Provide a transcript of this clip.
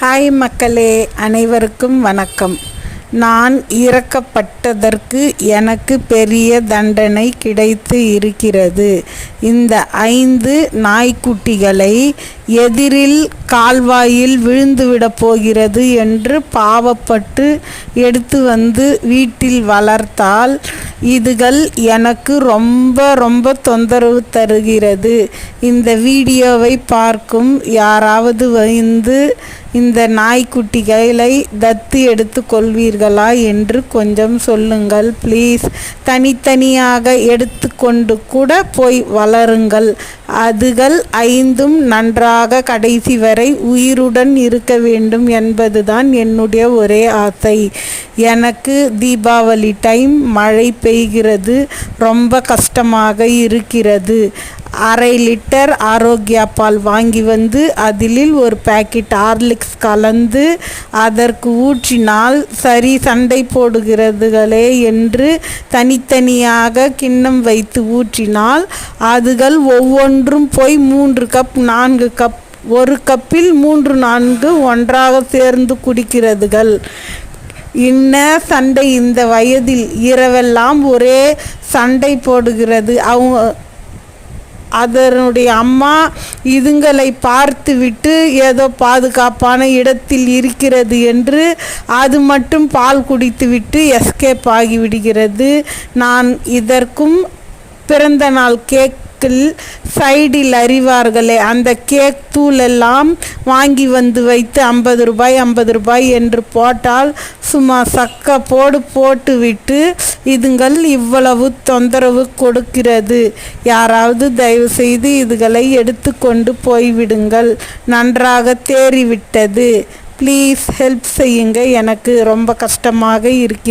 Hi மக்களே அனைவருக்கும் வணக்கம். நான் இறக்கப்பட்டதற்கு எனக்கு பெரிய தண்டனை கிடைத்து இருக்கிறது. இந்த ஐந்து நாய்க்குட்டிகளை எதிரில் கால்வாயில் விழுந்துவிடப் போகிறது என்று பாவப்பட்டு எடுத்து வந்து வீட்டில் வளர்த்தால் இதுகள் எனக்கு ரொம்ப ரொம்ப தொந்தரவு தருகிறது. இந்த வீடியோவை பார்க்கும் யாராவது வந்து இந்த நாய்க்குட்டிகளை தத்து எடுத்து கொள்வீர்களா என்று கொஞ்சம் சொல்லுங்கள் ப்ளீஸ் தனித்தனியாக எடுத்துக்கொண்டு கூட போய் வளருங்கள். அதுகள் ஐந்தும் நன்றாக கடைசி வரை உயிருடன் இருக்க வேண்டும் என்பதுதான் என்னுடைய ஒரே ஆசை. எனக்கு தீபாவளி டைம் மழை பெய்கிறது ரொம்ப கஷ்டமாக இருக்கிறது. அரை லிட்டர் ஆரோக்கியா பால் வாங்கி வந்து அதிலில் ஒரு பேக்கெட் ஹார்லிக்ஸ் கலந்து அதற்கு ஊற்றினால் சரி சண்டை போடுகிறதுகளே என்று தனித்தனியாக கிண்ணம் வைத்து ஊற்றினால் அதுகள் ஒவ்வொன்றும் போய் மூன்று கப் நான்கு கப் ஒரு கப்பில் மூன்று நான்கு ஒன்றாக சேர்ந்து குடிக்கிறதுகள். இன்ன சண்டை இந்த வயதில் இரவெல்லாம் ஒரே சண்டை போடுகிறது. அவங்க அதனுடைய அம்மா இதுங்களை பார்த்துவிட்டு ஏதோ பாதுகாப்பான இடத்தில் இருக்கிறது என்று அது மட்டும் பால் குடித்துவிட்டு எஸ்கேப் ஆகிவிடுகிறது. நான் இதற்கும் பிறந்த நாள் கேக் கேக்கில் சைடில் அறிவார்களே அந்த கேக் தூள் எல்லாம் வாங்கி வந்து வைத்து ஐம்பது ரூபாய் ஐம்பது ரூபாய் என்று போட்டால் சும்மா சக்க போடு போட்டுவிட்டு இதுங்கள் இவ்வளவு தொந்தரவு கொடுக்கிறது. யாராவது தயவு செய்து இதுகளை எடுத்துக்கொண்டு போய்விடுங்கள். நன்றாக தேறிவிட்டது. ப்ளீஸ் ஹெல்ப் செய்யுங்க. எனக்கு ரொம்ப கஷ்டமாக இருக்கிறது.